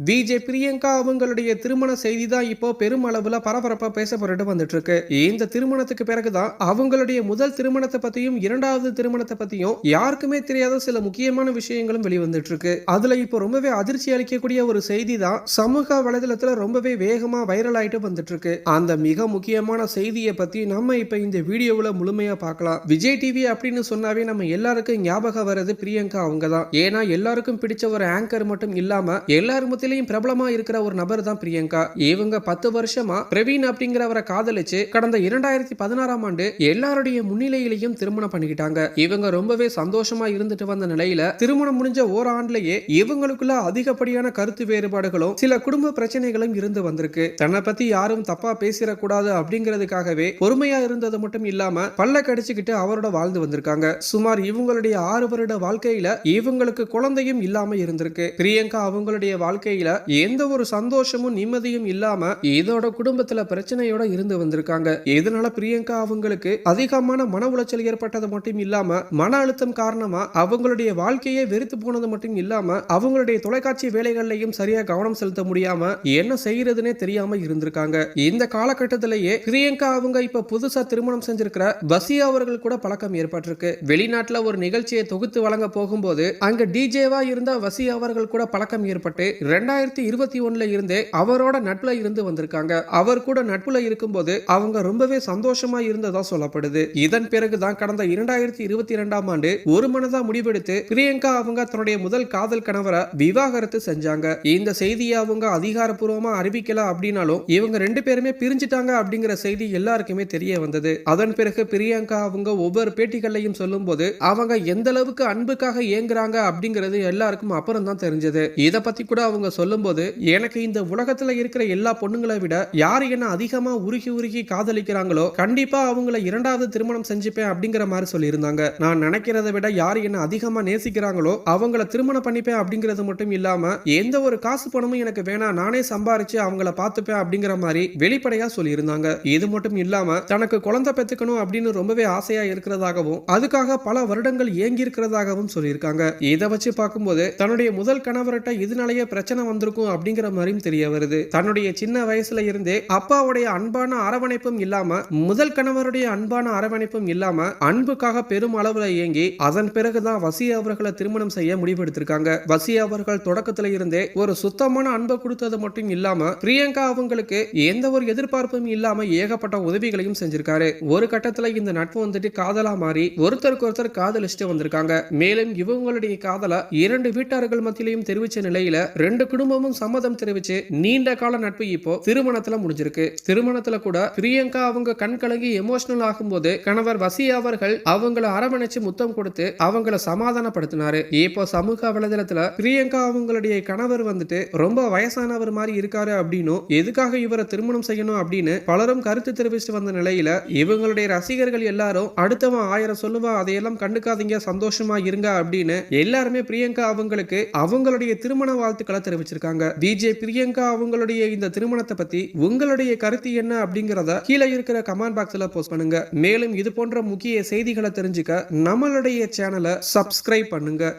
VJ Priyanka அவங்களுடைய திருமண செய்தி தான் இப்போ பெருமளவில் பரபரப்பா பேசப்பட்டு வந்துட்டு இருக்கு இந்த திருமணத்துக்கு பிறகுதான் அவங்களுடைய முதல் திருமணத்தை பத்தியும் இரண்டாவது திருமணத்தை பத்தியும் யாருக்குமே தெரியாத சில முக்கியமான விஷயங்களும் வெளிவந்துட்டு இருக்கு அதுல இப்போ ரொம்பவே அதிர்ச்சி அளிக்கக்கூடிய ஒரு செய்தி தான் சமூக வலைதளத்துல ரொம்பவே வேகமா வைரல் ஆயிட்டு வந்துட்டு இருக்கு அந்த மிக முக்கியமான செய்தியை பத்தி நம்ம இப்ப இந்த வீடியோவில் முழுமையா பார்க்கலாம். விஜய் டிவி அப்படின்னு சொன்னாவே நம்ம எல்லாருக்கும் ஞாபகம் வர்றது பிரியங்கா அவங்க தான் ஏன்னா எல்லாருக்கும் பிடிச்ச ஒரு ஆங்கர் மட்டும் இல்லாம எல்லார் மத்தியிலையும் பிரபலமா இருக்கிற ஒரு நபர் தான் பிரியங்கா. இவங்க பத்து வருஷமா பிரவீன் அப்படிங்கிறவரை காதலிச்சு கடந்த இரண்டாயிரத்தி பதினாறாம் ஆண்டு எல்லாருடைய முன்னிலையிலையும் திருமணம் பண்ணிக்கிட்டாங்க. இவங்க ரொம்பவே சந்தோஷமா இருந்துட்டு வந்த நிலையில திருமணம் முடிஞ்ச ஓராண்டுலயே இவங்களுக்குள்ள அதிகப்படியான கருத்து வேறுபாடுகளும் சில குடும்ப பிரச்சனைகளும் இருந்து வந்திருக்கு. தன்னை பத்தி யாரும் தப்பா பேசிடக்கூடாது அப்படிங்கிறதுக்காகவே பொறுமையா இருந்தது மட்டும் இல்லாம பல்ல கடிச்சுக்கிட்டு அவரோட வாழ்ந்து வந்திருக்காங்க. சுமார் இவங்களுடைய ஆறு வருட வாழ்க்கையில இவங்களுக்கு குழந்தையும் இல்லாம இருந்திருக்கு. பிரியங்கா அவங்களுடைய வாழ்க்கையில எந்த ஒரு சந்தோஷமும் நிம்மதியும் இல்லாம இதோட குடும்பத்துல பிரச்சனையோட இருந்து வந்திருக்காங்க. இதனால பிரியங்கா அவங்களுக்கு அதிகமான மன உளைச்சல் ஏற்பட்டது மட்டும் இல்லாம மன அழுத்தம் காரணமா அவங்களுடைய வாழ்க்கையே வெறுத்து போனது மட்டும் இல்லாம அவங்களுடைய தொலைக்காட்சி வேலைகள்லையும் சரியா கவனம் செலுத்த முடியாம என்ன செய்யறதுனே தெரியாம இருந்திருக்காங்க. இந்த காலகட்டத்திலேயே பிரியங்கா அவங்க இப்ப புதுசா திருமணம் செஞ்சிருக்கிற வசியா அவர்கள் கூட பழக்கம் ஏற்பட்டிருக்கு. வெளிநாட்டுல ஒரு நிகழ்ச்சியை தொகுத்து வழங்க போகும்போது அங்க டிஜேவா இருந்த வசி அவர்கள் கூட பழக்கம் ஏற்பட்டு ரெண்டாயிரத்தி இருபத்தி ஒன்னுல இருந்தே அவரோட நட்புல இருந்து வந்திருக்காங்க. அவர் கூட நட்புல இருக்கும்போது அவங்க ரொம்பவே சந்தோஷமா இருந்ததா சொல்லப்படுது. இதன் பிறகுதான் கடந்த இரண்டாயிரத்தி இருபத்தி இரண்டாம் ஆண்டு ஒரு மனதா முடிவெடுத்து பிரியங்கா அவங்க தன்னுடைய முதல் காதல் கணவரை விவாகரத்து செஞ்சாங்க. இந்த செய்தியை அவங்க அதிகாரப்பூர்வமா அறிவிக்கல அப்படின்னாலும் இவங்க ரெண்டு பேருமே பிரிஞ்சிட்டாங்க அப்படிங்கிற செய்தி எல்லாருக்குமே தெரிய வந்தது. அதன் பிறகு பிரியங்கா அவங்க ஒவ்வொரு பேட்டிகள்லையும் சொல்லும்போது அவங்க எந்த அளவுக்கு அன்புக்காக ஏங்குறாங்க அப்படிங்கிறது எல்லாருக்கும் அப்புறம் தான் தெரிஞ்சது. இதை பத்தி கூட அவங்க சொல்லும்போது எனக்கு இந்த உலகத்துல இருக்கிற எல்லா பொண்ணுங்களை விட யார் என்ன அதிகமா உருகி உருகி காதலிக்கிறாங்களோ கண்டிப்பா அவங்கள இரண்டாவது திருமணம் செஞ்சுப்பேன் அப்படிங்கிற மாதிரி சொல்லியிருந்தாங்க. நான் நினைக்கிறத விட யார் என்ன அதிகமா நேசிக்கிறாங்களோ அவங்கள திருமணம் பண்ணிப்பேன் அப்படிங்கிறது மட்டும் இல்லாம எந்த ஒரு காசு பணமும் எனக்கு வேணா நானே சம்பாரிச்சு அவங்கள பார்த்துப்பேன் அப்படிங்கிற மாதிரி வெளிப்படையா சொல்லியிருந்தாங்க. இது மட்டும் இல்லாம தனக்கு குழந்தை பெத்துக்கணும் அப்படின்னு ரொம்பவே ஆசையா இருக்கிறதாகவும் அதுக்காக பல வருடங்கள் ஏங்கி இருக்கிறதாகவும் சொல்லியிருக்காங்க. இதை வச்சு பார்க்கும்போது தன்னுடைய முதல் கணவர்கிட்ட இதனாலேயே பிரச்சனை வந்திருக்கும் அப்படிங்கிற மாதிரியும் தெரிய வருது. தன்னுடைய சின்ன வயசுல இருந்தே அப்பாவுடைய அன்பான அரவணைப்பும் இல்லாம முதல் கணவருடைய அன்பான அரவணைப்பும் இல்லாம அன்புக்காக பெரும் அளவுல இயங்கி அதன் பிறகுதான் வசி அவர்களை திருமணம் செய்ய முடிவெடுத்திருக்காங்க. வசி அவர்கள் தொடக்கத்துல இருந்தே ஒரு சுத்தமான அன்பை கொடுத்தது மட்டும் இல்லாம பிரியங்கா அவங்களுக்கு எந்த ஒரு எதிர்பார்ப்பும் இல்லாம ஏகப்பட்ட உதவிகளையும் செஞ்சிருக்காரு. ஒரு கட்டத்துல இந்த நட்பு வந்துட்டு காதலா மாறி ஒருத்தருக்கு ஒருத்தர் காதலிச்சுட்டு வந்திருக்காங்க. மேலும் இவங்களுடைய காதல இரண்டு வீட்டார்கள் மத்தியிலையும் தெரிவிச்ச நிலையில ரெண்டு குடும்பமும் சம்மதம் தெரிவிச்சு நீண்ட கால நட்பு இப்போ திருமணத்துல முடிஞ்சிருக்கு. திருமணத்துல கூட பிரியங்கா அவங்க கண் கலங்கி எமோஷனல் ஆகும்போது கணவர் வசி அவர்கள் அவங்கள அரவணைச்சு முத்தம் கொடுத்து அவங்கள சமாதானப்படுத்தினாரு. இப்போ சமூக வலைதளத்துல பிரியங்கா அவங்களுடைய கணவர் வந்துட்டு ரொம்ப வயசானவர் மாதிரி இருக்காரு அப்படின்னும் எதுக்காக இவரை திருமணம் செய்யணும் அப்படின்னு பலரும் கருத்து தெரிவிச்சுட்டு வந்த நிலையில இவங்களுடைய ரசிகர்கள் எல்லாரும் அடுத்தவன் ஆயிரம் சொல்லுவா அதையெல்லாம் கண்டுக்காதீங்க சந்தோஷமா இருங்க அப்படின்னு எல்லாருமே பிரியங்கா அவங்களுக்கு அவங்களுடைய திருமண வாழ்த்துக்களை தெரிவிச்சிருக்காங்க விஜே பிரியங்கா அவங்களுடைய இந்த திருமணத்தை பத்தி உங்களுடைய கருத்து என்ன அப்படிங்கறத கீழே இருக்கிற கமெண்ட் பாக்ஸ்ல போஸ்ட் பண்ணுங்க. மேலும் இது போன்ற முக்கிய செய்திகளை தெரிஞ்சுக்க நம்மளுடைய சேனலை சப்ஸ்கிரைப் பண்ணுங்க.